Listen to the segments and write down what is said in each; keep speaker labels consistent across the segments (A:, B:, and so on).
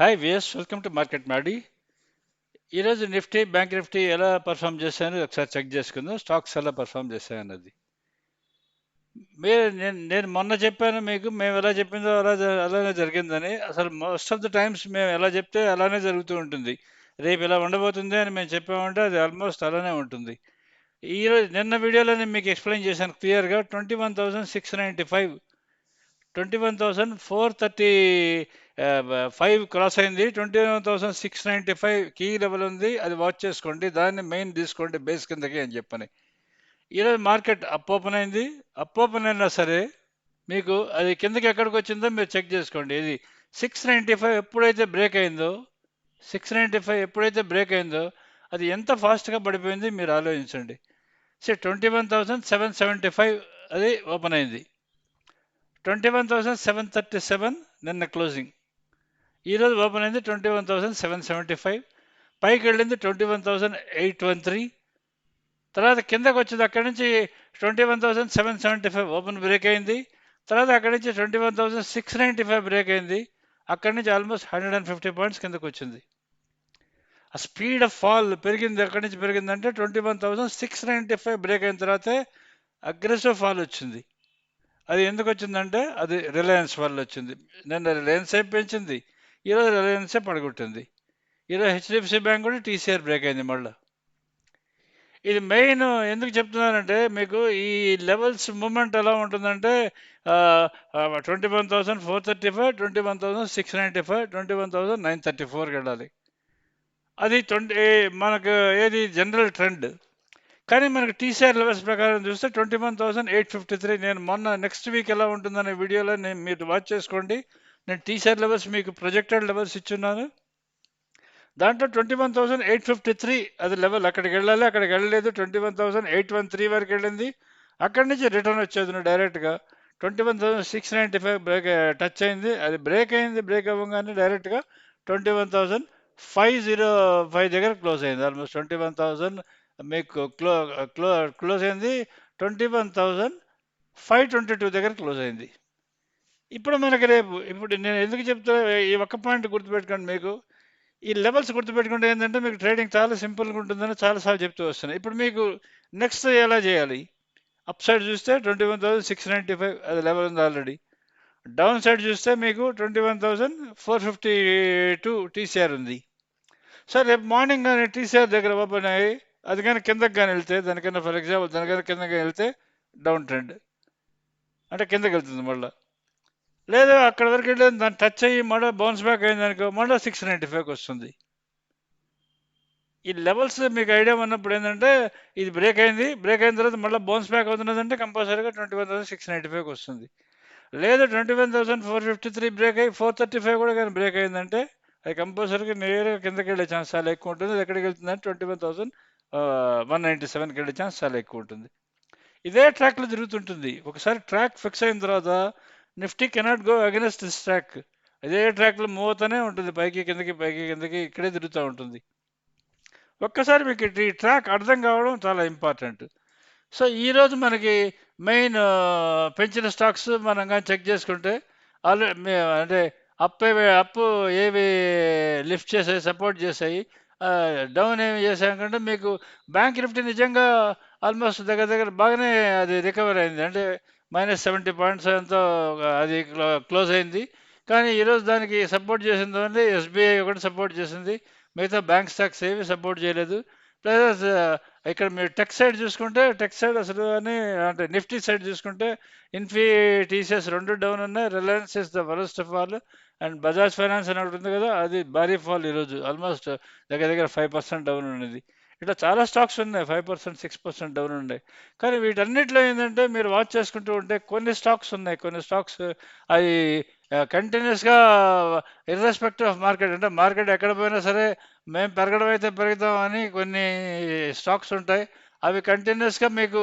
A: Hi విఎస్ welcome to market మాడి ఈరోజు నిఫ్టీ బ్యాంక్ నిఫ్టీ ఎలా పర్ఫామ్ చేశాయని ఒకసారి చెక్ చేసుకుందాం. స్టాక్స్ ఎలా పర్ఫామ్ చేశాయన్నది. మీరు నేను నేను మొన్న చెప్పాను మీకు మేము ఎలా చెప్పిందో అలా అలానే జరిగిందని. అసలు మోస్ట్ ఆఫ్ ద టైమ్స్ మేము ఎలా చెప్తే అలానే జరుగుతూ ఉంటుంది. రేపు ఇలా ఉండబోతుంది అని మేము చెప్పామంటే అది ఆల్మోస్ట్ అలానే ఉంటుంది. ఈరోజు నిన్న వీడియోలోనే మీకు ఎక్స్ప్లెయిన్ చేశాను క్లియర్గా twenty one thousand six ninety five twenty one thousand four thirty five cross అయింది. Twenty one thousand six ninety five key level ఉంది. అది వాచ్ చేసుకోండి. దాన్ని మెయిన్ తీసుకోండి బేస్ కిందకి అని చెప్పని. ఈరోజు మార్కెట్ అప్ ఓపెన్ అయింది. అప్ ఓపెన్ అయినా సరే మీకు అది కిందకి ఎక్కడికి వచ్చిందో మీరు చెక్ చేసుకోండి. ఇది సిక్స్ నైంటీ ఫైవ్ ఎప్పుడైతే బ్రేక్ అయిందో సిక్స్ నైంటీ ఫైవ్ ఎప్పుడైతే బ్రేక్ అయిందో అది ఎంత ఫాస్ట్గా పడిపోయింది మీరు ఆలోచించండి. సరే twenty one thousand seven seventy five అది ఓపెన్ అయింది. Twenty one thousand seven thirty seven నిన్న క్లోజింగ్ ఈరోజు ఓపెన్ అయింది twenty one thousand seven seventy five పైకి వెళ్ళింది twenty one thousand eight one three తర్వాత కిందకు వచ్చింది అక్కడి నుంచి twenty one thousand seven seventy five open break అయింది. తర్వాత అక్కడి నుంచి twenty one thousand six ninety five break అయింది. అక్కడి నుంచి almost hundred and fifty points కిందకు వచ్చింది. ఆ స్పీడ్ ఆఫ్ ఫాల్ పెరిగింది ఎక్కడి నుంచి పెరిగిందంటే twenty one thousand six ninety five break అయిన తర్వాతే అగ్రెసివ్ ఫాల్ వచ్చింది. అది ఎందుకు వచ్చిందంటే అది రిలయన్స్ వల్ల వచ్చింది. నిన్న రిలయన్స్ ఏ పెంచింది? ఈరోజు రిలయన్సే పడగొట్టింది? ఈరోజు హెచ్డిఎఫ్సి బ్యాంక్ కూడా టీసీఆర్ బ్రేక్ అయింది మళ్ళీ. ఇది మెయిన్ ఎందుకు చెప్తున్నానంటే మీకు ఈ లెవెల్స్ మూమెంట్ ఎలా ఉంటుందంటే twenty one thousand four thirty five twenty one thousand six ninety five twenty one thousand nine thirty ఫోర్కి వెళ్ళాలి. అది ట్వంటీ మనకు ఏది జనరల్ ట్రెండ్? కానీ మనకు టీసీఆర్ లెవెల్స్ ప్రకారం చూస్తే twenty one thousand eight fifty three నేను మొన్న నెక్స్ట్ వీక్ ఎలా ఉంటుందనే వీడియోలో నేను మీరు వాచ్ చేసుకోండి. నేను టీసీఆర్ లెవెల్స్ మీకు ప్రొజెక్టెడ్ లెవెల్స్ ఇచ్చున్నాను. దాంట్లో twenty one thousand eight fifty three అది లెవెల్ అక్కడికి వెళ్ళాలి అక్కడికి వెళ్ళలేదు. Twenty one thousand eight one three వరకు వెళ్ళింది. అక్కడి నుంచి రిటర్న్ వచ్చేది నువ్వు డైరెక్ట్గా twenty one thousand six ninety five break touch అయింది. అది బ్రేక్ అయింది బ్రేక్ అవ్వగానే డైరెక్ట్గా twenty one thousand five zero five దగ్గర క్లోజ్ అయింది. ఆల్మోస్ట్ ట్వంటీ వన్ థౌసండ్ మీకు క్లో క్లో క్లోజ్ అయింది twenty one thousand five twenty two దగ్గర క్లోజ్ అయింది. ఇప్పుడు మనకి రేపు ఇప్పుడు నేను ఎందుకు చెప్తా ఈ ఒక్క పాయింట్ గుర్తుపెట్టుకోండి మీకు. ఈ లెవెల్స్ గుర్తుపెట్టుకుంటే ఏంటంటే మీకు ట్రేడింగ్ చాలా సింపుల్గా ఉంటుందని చాలాసార్లు చెప్తూ వస్తున్నాయి. ఇప్పుడు మీకు నెక్స్ట్ ఎలా చేయాలి? అప్ సైడ్ చూస్తే twenty one thousand six ninety five అది లెవెల్ ఉంది ఆల్రెడీ. డౌన్ సైడ్ చూస్తే మీకు twenty one thousand four fifty two TCR ఉంది. సార్ రేపు మార్నింగ్ కానీ టీసీఆర్ దగ్గర ఓపెన్ అయ్యి అది కానీ కిందకి కానీ వెళ్తే దానికన్నా ఫర్ ఎగ్జాంపుల్ దానికన్నా కిందకి వెళ్తే డౌన్ ట్రెండ్ అంటే కిందకి వెళ్తుంది మళ్ళీ. లేదు అక్కడ వరకు వెళ్ళి దాన్ని టచ్ అయ్యి మళ్ళీ బౌన్స్ బ్యాక్ అయింది అనుకో మళ్ళీ సిక్స్ నైంటీ ఫైవ్కి వస్తుంది. ఈ లెవెల్స్ మీకు ఐడియా ఉన్నప్పుడు ఏంటంటే ఇది బ్రేక్ అయింది బ్రేక్ అయిన తర్వాత మళ్ళీ బౌన్స్ బ్యాక్ అవుతున్నదంటే కంపల్సరీగా twenty one thousand six ninety ఫైవ్కి వస్తుంది. లేదు twenty one thousand four fifty three break అయ్యి ఫోర్ థర్టీ ఫైవ్ కూడా కానీ బ్రేక్ అయిందంటే అది కంపల్సరీగా నేరుగా కిందకి వెళ్ళే ఛాన్స్ చాలా ఎక్కువ ఉంటుంది. ఎక్కడికి వెళ్తుందంటే twenty one thousand one ninety సెవెన్కి వెళ్ళే ఛాన్స్ చాలా ఎక్కువ ఉంటుంది ఇదే ట్రాక్లో తిరుగుతుంటుంది ఒకసారి ట్రాక్ ఫిక్స్ అయిన తర్వాత Nifty cannot go against this track. అదే ట్రాక్లో మూవ్ అవుతూనే ఉంటుంది. పైకి కిందకి పైకి కిందకి ఇక్కడే తిరుగుతూ ఉంటుంది. ఒక్కసారి మీకు ఈ ట్రాక్ అర్థం కావడం చాలా ఇంపార్టెంట్. సో ఈరోజు మనకి మెయిన్ పెంచిన స్టాక్స్ మనం కానీ చెక్ చేసుకుంటే ఆల్రెడీ అంటే అప్ అప్ ఏవి లిఫ్ట్ చేసాయి సపోర్ట్ చేసాయి డౌన్ ఏమి కంటే మీకు బ్యాంక్ నిఫ్టీ నిజంగా ఆల్మోస్ట్ దగ్గర దగ్గర బాగానే అది రికవర్ అయింది. అంటే మైనస్ సెవెంటీ పాయింట్స్ ఎంతో అది క్లోజ్ అయింది. కానీ ఈరోజు దానికి సపోర్ట్ చేసింది అంటే ఎస్బీఐ ఒకటి సపోర్ట్ చేసింది. మిగతా బ్యాంక్ స్టాక్స్ ఏవి సపోర్ట్ చేయలేదు. ప్లస్ ఇక్కడ మీరు టెక్ సైడ్ చూసుకుంటే టెక్ సైడ్ అసలు అని అంటే నిఫ్టీ సైడ్ చూసుకుంటే ఇన్ఫీ టీసీఎస్ రెండు డౌన్ ఉన్నాయి. Reliance is the worst fall and Bajaj finance అని ఒకటి ఉంది కదా అది భారీ ఫాల్ ఈరోజు. ఆల్మోస్ట్ దగ్గర దగ్గర ఫైవ్ పర్సెంట్ డౌన్ ఉన్నది. ఇట్లా చాలా స్టాక్స్ ఉన్నాయి. Five percent six percent down ఉన్నాయి కానీ వీటన్నిటిలో ఏంటంటే మీరు వాచ్ చేసుకుంటూ ఉంటే కొన్ని స్టాక్స్ ఉన్నాయి. కొన్ని స్టాక్స్ అవి కంటిన్యూస్గా ఇర్రెస్పెక్టివ్ ఆఫ్ మార్కెట్ అంటే మార్కెట్ ఎక్కడ పోయినా సరే మేము పెరగడం అయితే పెరుగుతాం అని కొన్ని స్టాక్స్ ఉంటాయి. అవి కంటిన్యూస్గా మీకు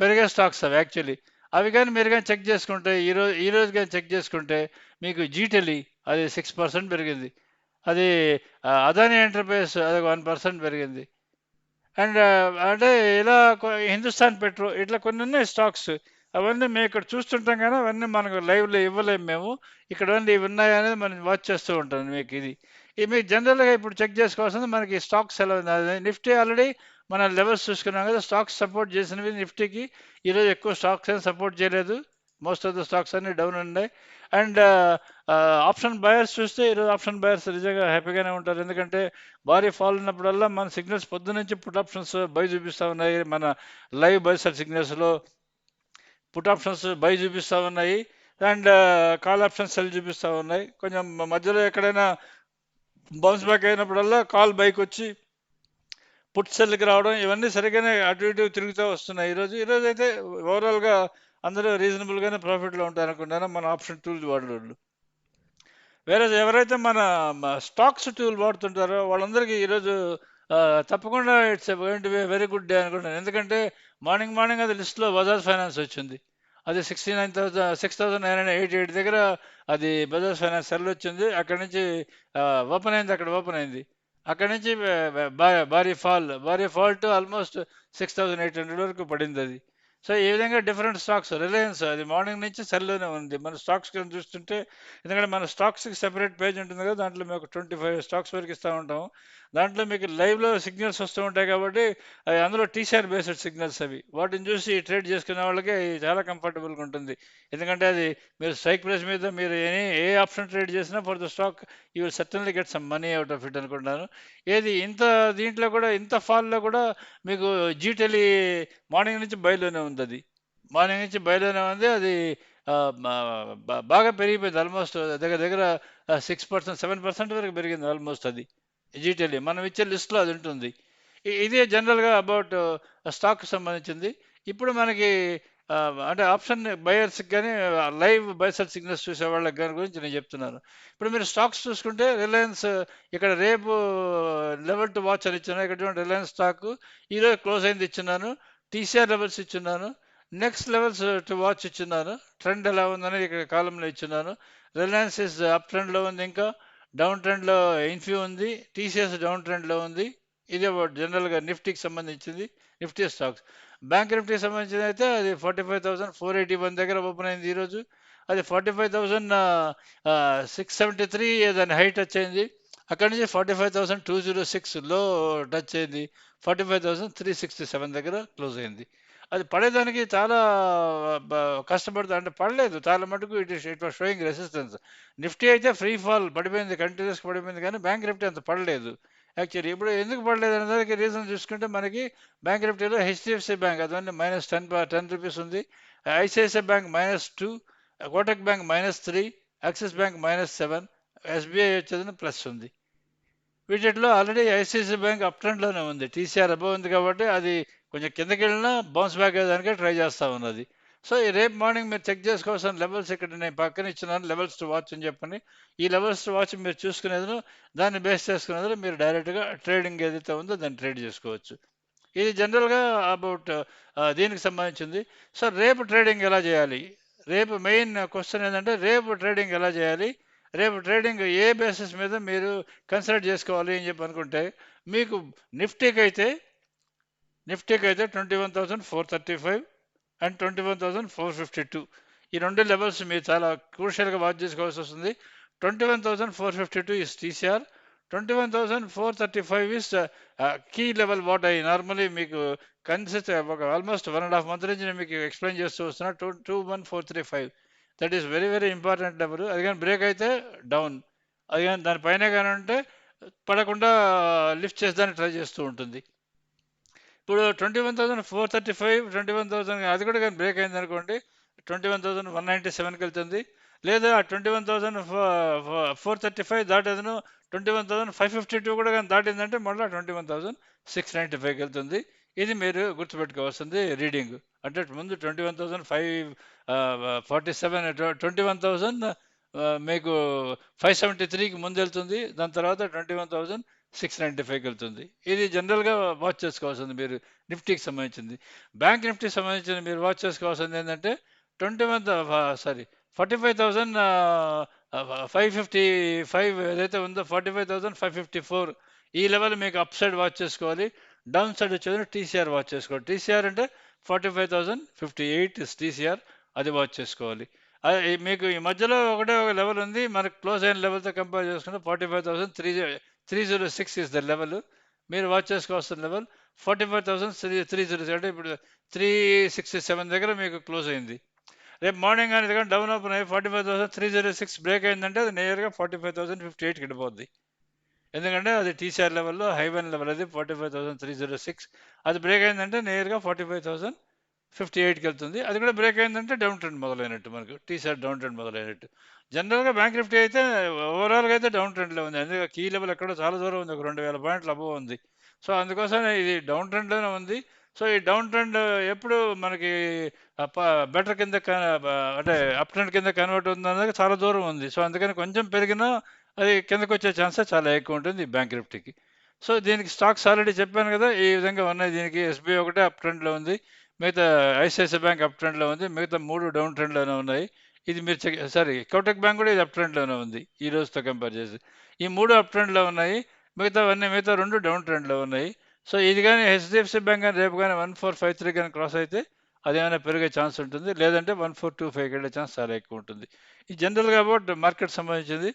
A: పెరిగే స్టాక్స్ అవి యాక్చువల్లీ. అవి కానీ మీరు కానీ చెక్ చేసుకుంటే ఈరోజు ఈరోజు కానీ చెక్ చేసుకుంటే మీకు జీటెలి అది సిక్స్ పర్సెంట్ పెరిగింది. అది అదాని ఎంటర్ప్రైజ్ అది వన్ పర్సెంట్ పెరిగింది. అండ్ అంటే ఇలా హిందుస్థాన్ పెట్రో ఇట్లా కొన్ని ఉన్నాయి స్టాక్స్. అవన్నీ మేము ఇక్కడ చూస్తుంటాం కానీ అవన్నీ మనకు లైవ్లో ఇవ్వలేము మేము. ఇక్కడ ఓన్లీ ఇవి ఉన్నాయా అనేది మనం వాచ్ చేస్తూ ఉంటాం మీకు ఇది. ఇది మీకు జనరల్గా ఇప్పుడు చెక్ చేసుకోవాల్సింది మనకి స్టాక్స్ ఎలా ఉంది. అదే నిఫ్టీ ఆల్రెడీ మన లెవెల్స్ చూసుకున్నాం కదా స్టాక్స్ సపోర్ట్ చేసినవి నిఫ్టీకి. ఈరోజు ఎక్కువ స్టాక్స్ ఏం సపోర్ట్ చేయలేదు. మోస్ట్ ఆఫ్ ద స్టాక్స్ అన్ని డౌన్ ఉన్నాయి. అండ్ ఆప్షన్ బయర్స్ చూస్తే ఈరోజు ఆప్షన్ బయర్స్ నిజంగా హ్యాపీగానే ఉంటారు. ఎందుకంటే భారీ ఫాల్ ఉన్నప్పుడల్లా మన సిగ్నల్స్ పొద్దునుంచి పుట్ ఆప్షన్స్ బై చూపిస్తూ ఉన్నాయి. మన లైవ్ బయర్సర్ సిగ్నల్స్లో పుట్ ఆప్షన్స్ బై చూపిస్తూ ఉన్నాయి. అండ్ కాల్ ఆప్షన్స్ సెల్ చూపిస్తూ ఉన్నాయి. కొంచెం మధ్యలో ఎక్కడైనా బౌన్స్ బ్యాక్ అయినప్పుడల్లా కాల్ బైక్ వచ్చి పుట్ సెల్కి రావడం ఇవన్నీ సరిగ్గానే అటు ఇటు తిరుగుతూ వస్తున్నాయి. ఈరోజు ఈరోజు అయితే ఓవరాల్గా అందరూ రీజనబుల్గానే ప్రాఫిట్లో ఉంటారు మన ఆప్షన్ టూల్స్ వాడేవాళ్ళు వేరే ఎవరైతే మన స్టాక్స్ టూల్ వాడుతుంటారో వాళ్ళందరికీ ఈరోజు తప్పకుండా it's going to be very good day అనుకుంటాను. ఎందుకంటే మార్నింగ్ మార్నింగ్ అది లిస్ట్లో బజాజ్ ఫైనాన్స్ వచ్చింది. అది sixty nine thousand six thousand nine hundred eighty eight దగ్గర అది బజాజ్ ఫైనాన్స్ సెల్ వచ్చింది. అక్కడ నుంచి ఓపెన్ అయింది అక్కడ ఓపెన్ అయింది. అక్కడ నుంచి భారీ ఫాల్ భారీ fall to almost six thousand eight hundred వరకు పడింది అది. సో ఈ విధంగా డిఫరెంట్ స్టాక్స్ రిలయన్స్ అది మార్నింగ్ నుంచి సెల్లోనే ఉంది. మన స్టాక్స్ కింద చూస్తుంటే ఎందుకంటే మన స్టాక్స్కి సెపరేట్ పేజ్ ఉంటుంది కదా దాంట్లో మేము ట్వంటీ ఫైవ్ స్టాక్స్ వరకు ఇస్తూ ఉంటాం దాంట్లో మీకు లైవ్లో సిగ్నల్స్ వస్తూ ఉంటాయి కాబట్టి అవి అందులో టీసీఆర్ బేస్డ్ సిగ్నల్స్ అవి. వాటిని చూసి ట్రేడ్ చేసుకునే వాళ్ళకి చాలా కంఫర్టబుల్గా ఉంటుంది. ఎందుకంటే అది మీరు స్ట్రైక్ ప్రైస్ మీద మీరు ఏ ఏ ఆప్షన్ ట్రేడ్ చేసినా for the stock you will certainly get some money out of it అనుకుంటున్నాను ఏది ఇంత దీంట్లో కూడా ఇంత ఫాల్లో కూడా మీకు జీటెలి మార్నింగ్ నుంచి బయలునే ఉంది అది మార్నింగ్ నుంచి బయలునే ఉంది. అది బాగా పెరిగిపోయింది. ఆల్మోస్ట్ దగ్గర దగ్గర సిక్స్ పర్సెంట్ సెవెన్ పర్సెంట్ వరకు పెరిగింది ఆల్మోస్ట్ అది. జీటెలి మనం ఇచ్చే లిస్ట్లో అది ఉంటుంది. ఇదే జనరల్గా అబౌట్ స్టాక్ సంబంధించింది. ఇప్పుడు మనకి అంటే ఆప్షన్ బయర్స్కి కానీ లైవ్ బైసర్ సిగ్నల్స్ చూసే వాళ్ళకి కానీ గురించి నేను చెప్తున్నాను. ఇప్పుడు మీరు స్టాక్స్ చూసుకుంటే రిలయన్స్ ఇక్కడ రేపు లెవెల్ టు వాచ్ అని ఇచ్చాను ఇక్కడ చూడండి రిలయన్స్ స్టాక్. ఈరోజు క్లోజ్ అయింది ఇచ్చున్నాను. టీసీఆర్ లెవెల్స్ ఇచ్చున్నాను. నెక్స్ట్ లెవెల్స్ టు వాచ్ ఇచ్చున్నాను. ట్రెండ్ ఎలా ఉందని ఇక్కడ కాలంలో ఇచ్చున్నాను. రిలయన్స్ ఇస్ అప్ ట్రెండ్లో ఉంది ఇంకా. డౌన్ ట్రెండ్లో ఇన్ఫ్యూ ఉంది? టీసీఎస్ డౌన్ ట్రెండ్లో ఉంది. ఇది జనరల్గా నిఫ్టీకి సంబంధించింది నిఫ్టీ స్టాక్స్. బ్యాంక్ నిఫ్టీకి సంబంధించింది అయితే అది forty five thousand four eighty one దగ్గర ఓపెన్ అయింది ఈరోజు. అది forty five thousand six seventy three దాని హైట్ టచ్ అయింది. అక్కడి నుంచి forty five thousand two zero సిక్స్లో టచ్ అయింది. Forty five thousand three sixty seven దగ్గర క్లోజ్ అయింది. అది పడేదానికి చాలా బ- కష్టపడుతుంది అంటే పడలేదు. చాలా మటుకు it it was showing resistance. Nifty అయితే ఫ్రీ ఫాల్ పడిపోయింది కంటిన్యూస్ పడిపోయింది కానీ బ్యాంక్ నిఫ్టీ అంత పడలేదు. యాక్చువల్లీ ఇప్పుడు ఎందుకు పడలేదు అనే దానికి రీజన్ చూసుకుంటే మనకి బ్యాంక్ నిఫ్టీలో హెచ్డిఎఫ్సి బ్యాంక్ అదన్నీ మైనస్ టెన్ టెన్ రూపీస్ ఉంది. ICICI bank minus two Kotak bank minus three Axis bank minus seven SBI వచ్చేది ప్లస్ ఉంది. వీటిలో ఆల్రెడీ ఐసిఐసిఐ బ్యాంక్ అప్ ట్రెండ్లోనే ఉంది. టీసీఆర్ అబవ్ ఉంది కాబట్టి అది కొంచెం కిందకి వెళ్ళినా బౌన్స్ బ్యాక్ అయ్యేదానికే ట్రై చేస్తూ ఉన్నది. సో ఈ రేపు మార్నింగ్ మీరు చెక్ చేసుకోవాల్సిన లెవెల్స్ ఇక్కడ నేను పక్కన ఇచ్చినాను లెవెల్స్ టు వాచ్ అని చెప్పని. ఈ లెవెల్స్ టు వాచ్ మీరు చూసుకునేది దాన్ని బేస్ చేసుకునేది మీరు డైరెక్ట్గా ట్రేడింగ్ ఏదైతే ఉందో దాన్ని ట్రేడ్ చేసుకోవచ్చు. ఇది జనరల్గా అబౌట్ దీనికి సంబంధించింది. సో రేపు ట్రేడింగ్ ఎలా చేయాలి? రేపు మెయిన్ క్వశ్చన్ ఏంటంటే రేపు ట్రేడింగ్ ఎలా చేయాలి? రేపు ట్రేడింగ్ ఏ బేసిస్ మీద మీరు కన్సిడర్ చేసుకోవాలి అని చెప్పి అనుకుంటే మీకు నిఫ్టీకి అయితే నిఫ్టీకి అయితే twenty one thousand four thirty five and twenty one thousand four fifty two. ఈ రెండు లెవెల్స్ మీరు చాలా క్రూషియల్గా వాచ్ చేసుకోవాల్సి వస్తుంది. Twenty one thousand four fifty two is TCR twenty one thousand four thirty five is key level what అయ్యి normally మీకు consist ఒక almost one and half month నుంచి నేను మీకు ఎక్స్ప్లెయిన్ చేస్తూ వస్తున్నా. Two two one four three five that is very very important number అది కానీ బ్రేక్ అయితే డౌన్ అది కానీ దానిపైన కానీ ఉంటే పడకుండా లిఫ్ట్ చేసేదానికి ట్రై చేస్తూ ఉంటుంది. ఇప్పుడు twenty one thousand four thirty five twenty one thousand అది కూడా కానీ బ్రేక్ అయింది అనుకోండి twenty one thousand one ninety సెవెన్కి వెళ్తుంది. లేదా twenty one thousand four thirty five దాటేదను twenty one thousand five fifty two కూడా కానీ దాటిందంటే మళ్ళీ twenty one thousand six ninety ఫైవ్కి వెళ్తుంది. ఇది మీరు గుర్తుపెట్టుకోవాల్సింది రీడింగ్. అంటే ముందు twenty one thousand five forty seven twenty one thousand మీకు ఫైవ్ సెవెంటీ త్రీకి ముందు వెళ్తుంది. దాని తర్వాత twenty one thousand six ninety ఫైవ్కి వెళ్తుంది. ఇది జనరల్గా వాచ్ చేసుకోవాల్సింది మీరు నిఫ్టీకి సంబంధించింది. బ్యాంక్ నిఫ్టీకి సంబంధించిన మీరు వాచ్ చేసుకోవాల్సింది ఏంటంటే twenty one sorry forty five thousand five fifty five ఏదైతే ఉందో forty five thousand five fifty four ఈ లెవెల్ మీకు అప్ సైడ్ వాచ్ చేసుకోవాలి. డౌన్ సైడ్ వచ్చేది టీసీఆర్ వాచ్ చేసుకోవాలి. టీసీఆర్ అంటే forty five thousand fifty eight is TCR అది watch చేసుకోవాలి. మీకు ఈ మధ్యలో ఒకటే ఒక లెవెల్ ఉంది. మనకు క్లోజ్ అయిన లెవెల్తో కంపేర్ చేసుకుంటే forty five thousand three three zero six is the level మీరు వాచ్ చేసుకోవాల్సిన level forty five thousand three three zero అంటే ఇప్పుడు త్రీ సిక్స్ సెవెన్ దగ్గర మీకు క్లోజ్ అయింది. రేపు మార్నింగ్ కానీ దగ్గర డౌన్ ఓపెన్ అయ్యి forty five thousand three zero six break అయిందంటే అది నియర్గా ఫార్టీ ఫైవ్ థౌసండ్ ఫిఫ్టీ ఎయిట్కి వెళ్ళిపోద్ది ఎందుకంటే అది టీసీఆర్ లెవెల్లో హైవెన్ లెవెల్ అది forty five thousand three zero six అది బ్రేక్ అయిందంటే నియర్గా ఫార్టీ ఫైవ్ థౌసండ్ ఫిఫ్టీ ఎయిట్కి వెళ్తుంది అది కూడా బ్రేక్ అయిందంటే డౌన్ ట్రెండ్ మొదలైనట్టు మనకు. టీసీఆర్ డౌన్ ట్రెండ్ మొదలైనట్టు. జనరల్గా బ్యాంక్ నిఫ్టీ అయితే ఓవరాల్గా అయితే డౌన్ ట్రెండ్లో ఉంది. అందుకే కీ లెవెల్ ఎక్కడో చాలా దూరం ఉంది. ఒక రెండు వేల పాయింట్లు అబవ్ ఉంది. సో అందుకోసం ఇది డౌన్ ట్రెండ్లోనే ఉంది. సో ఈ డౌన్ ట్రెండ్ ఎప్పుడు మనకి బెటర్ కింద అంటే అప్ ట్రెండ్ కింద కన్వర్ట్ ఉంది అనేది చాలా దూరం ఉంది. సో అందుకని కొంచెం పెరిగినా అది కిందకు వచ్చే ఛాన్సెస్ చాలా ఎక్కువ ఉంటుంది ఈ బ్యాంక్ నిఫ్టీకి సో దీనికి స్టాక్స్ ఆల్రెడీ చెప్పాను కదా. ఈ విధంగా ఉన్నాయి దీనికి. ఎస్బీఐ ఒకటే అప్ ట్రెండ్లో ఉంది. మిగతా ఐసిఐసిఐ బ్యాంక్ అప్ ట్రెండ్లో ఉంది మిగతా మూడు డౌన్ ట్రెండ్లోనే ఉన్నాయి. ఇది మీరు చెక్ సారీ కౌటక్ బ్యాంక్ కూడా ఇది అప్ ట్రెండ్లోనే ఉంది ఈ రోజుతో కంపేర్ చేసి. ఈ మూడు అప్ ట్రెండ్లో ఉన్నాయి మిగతావన్నీ మిగతా రెండు డౌన్ ట్రెండ్లో ఉన్నాయి. సో ఇది కానీ హెచ్డిఎఫ్సి బ్యాంక్ కానీ రేపు కానీ వన్ ఫోర్ ఫైవ్ త్రీ కానీ క్రాస్ అయితే అదేమైనా పెరిగే ఛాన్స్ ఉంటుంది. లేదంటే వన్ ఫోర్ టూ ఫైవ్కి వెళ్ళే ఛాన్స్ చాలా ఎక్కువ ఉంటుంది. ఈ జనరల్గా అబౌట్ మార్కెట్ సంబంధించింది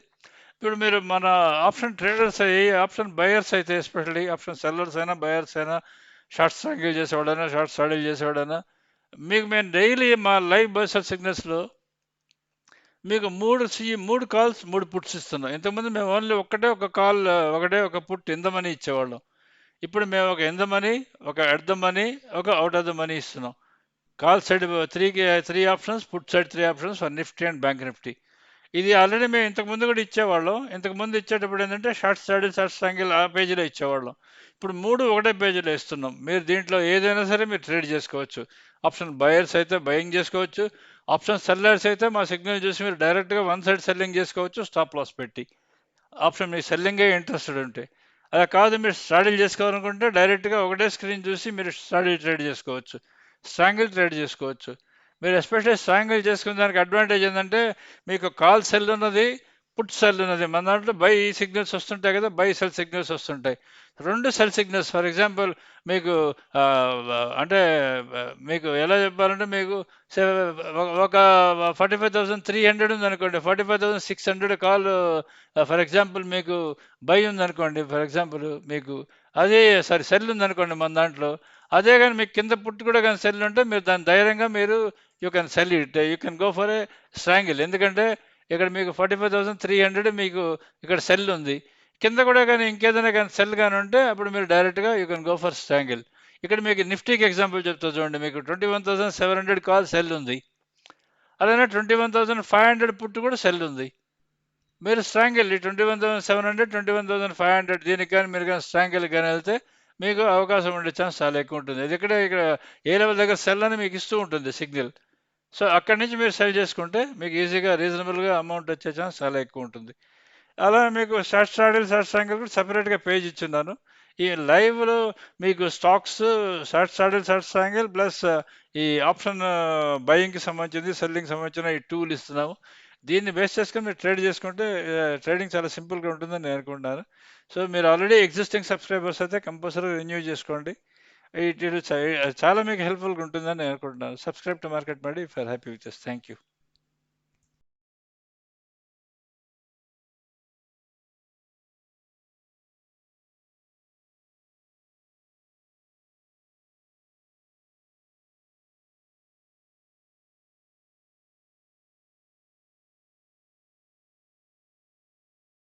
A: ఇప్పుడు మీరు మన ఆప్షన్ ట్రేడర్స్ అయ్యి ఆప్షన్ బయర్స్ అయితే ఎస్పెషల్లీ ఆప్షన్ సెల్లర్స్ అయినా బయర్స్ అయినా షార్ట్ స్ట్రాంగిల్ చేసేవాడైనా షార్ట్ స్టాడిల్ చేసేవాడైనా మీకు మేము డైలీ మా లైవ్ బర్సల్ సిగ్నల్స్లో మీకు మూడు సి మూడు కాల్స్ మూడు పుట్స్ ఇస్తున్నాం. ఇంతకుముందు మేము ఓన్లీ ఒక్కటే ఒక కాల్ ఒకటే ఒక పుట్ ఎంత మనీ ఇచ్చేవాళ్ళం. ఇప్పుడు మేము ఒక ఎంత మనీ ఒక ఎట్ ద మనీ ఒక అవుట్ ఆఫ్ ద మనీ ఇస్తున్నాం. కాల్ సైడ్ త్రీకి three options put side three options for Nifty and bank Nifty ఇది ఆల్రెడీ మేము ఇంతకుముందు కూడా ఇచ్చేవాళ్ళం. ఇంతకుముందు ఇచ్చేటప్పుడు ఏంటంటే షార్ట్ సైడ్ షార్ట్ స్టాంగిల్ ఆ పేజీలో ఇచ్చేవాళ్ళం. ఇప్పుడు మూడు ఒకటే పేజీలో ఇస్తున్నాం మీరు దీంట్లో ఏదైనా సరే మీరు ట్రేడ్ చేసుకోవచ్చు. ఆప్షన్ బయర్స్ అయితే బయింగ్ చేసుకోవచ్చు. ఆప్షన్ సెల్లర్స్ అయితే మా సిగ్నల్ చూసి మీరు డైరెక్ట్గా వన్ సైడ్ సెల్లింగ్ చేసుకోవచ్చు స్టాప్ లాస్ పెట్టి. ఆప్షన్ మీ సెల్లింగే ఇంట్రెస్టెడ్ ఉంటే. అలా కాదు మీరు స్టాడిల్ చేసుకోవాలనుకుంటే డైరెక్ట్గా ఒకటే స్క్రీన్ చూసి మీరు స్టాడిల్ ట్రేడ్ చేసుకోవచ్చు. స్ట్రాంగిల్ ట్రేడ్ చేసుకోవచ్చు. మీరు ఎస్పెషల్లీ స్ట్రాంగిల్ చేసుకున్న దానికి అడ్వాంటేజ్ ఏంటంటే మీకు కాల్ సెల్ ఉన్నది పుట్ సెల్ ఉన్నది. మన దాంట్లో బై సిగ్నల్స్ వస్తుంటాయి కదా బై సెల్ సిగ్నల్స్ వస్తుంటాయి. రెండు సెల్ సిగ్నల్స్ ఫర్ ఎగ్జాంపుల్ మీకు అంటే మీకు ఎలా చెప్పాలంటే మీకు ఒక- forty five thousand three hundred ఉంది అనుకోండి forty five thousand six hundred call for example మీకు బై ఉందనుకోండి ఫర్ ఎగ్జాంపుల్ మీకు అదే సారీ సెల్ ఉందనుకోండి మన దాంట్లో అదే కానీ మీకు కింద పుట్టి కూడా కానీ సెల్ ఉంటే మీరు దాని ధైర్యంగా మీరు you can sell it you can go for a strangle. ఎందుకంటే ఇక్కడ మీకు forty five thousand three hundred మీకు ఇక్కడ సెల్ ఉంది. కింద కూడా కానీ ఇంకేదైనా కానీ సెల్ కానీ ఉంటే అప్పుడు మీరు డైరెక్ట్గా you can go for strangle ఇక్కడ మీకు నిఫ్టీకి ఎగ్జాంపుల్ చెప్తా చూడండి. మీకు twenty one thousand seven hundred call sell ఉంది. అలానే twenty one thousand five hundred put కూడా సెల్ ఉంది. మీరు strangle twenty one thousand seven hundred twenty one thousand five hundred దీనికి కానీ మీరు కానీ స్ట్రాంగిల్ కానీ వెళ్తే మీకు అవకాశం ఉండే ఛాన్స్ చాలా ఎక్కువ ఉంటుంది. ఇది ఇక్కడ ఇక్కడ ఏ లెవెల్ దగ్గర సెల్ అని మీకు ఇస్తూ ఉంటుంది సిగ్నల్ సో అక్కడి నుంచి మీరు సెల్ చేసుకుంటే మీకు ఈజీగా రీజనబుల్గా అమౌంట్ వచ్చే ఛాన్స్ చాలా ఎక్కువ ఉంటుంది. అలా మీకు షార్ట్ స్టాడిల్ షార్ట్ స్ట్రాంగిల్ కూడా సపరేట్గా పేజ్ ఇచ్చున్నాను. ఈ లైవ్లో మీకు stocks short straddle short strangle plus ఈ ఆప్షన్ బయింగ్కి uh, సంబంధించింది సెల్లింగ్ సంబంధించిన ఈ టూల్ ఇస్తున్నాము. దీన్ని బేస్ చేసుకొని మీరు ట్రేడ్ చేసుకుంటే uh, ట్రేడింగ్ చాలా సింపుల్గా ఉంటుందని నేను అనుకుంటున్నాను. సో మీరు ఆల్రెడీ ఎగ్జిస్టింగ్ సబ్స్క్రైబర్స్ అయితే కంపల్సరీ రెన్యూ చేసుకోండి. ఇట్ ఇట్ చాలా మీకు హెల్ప్ఫుల్గా ఉంటుందని నేను అనుకుంటున్నాను సబ్స్క్రైబ్ టు మార్కెట్ మడి for happy with thank you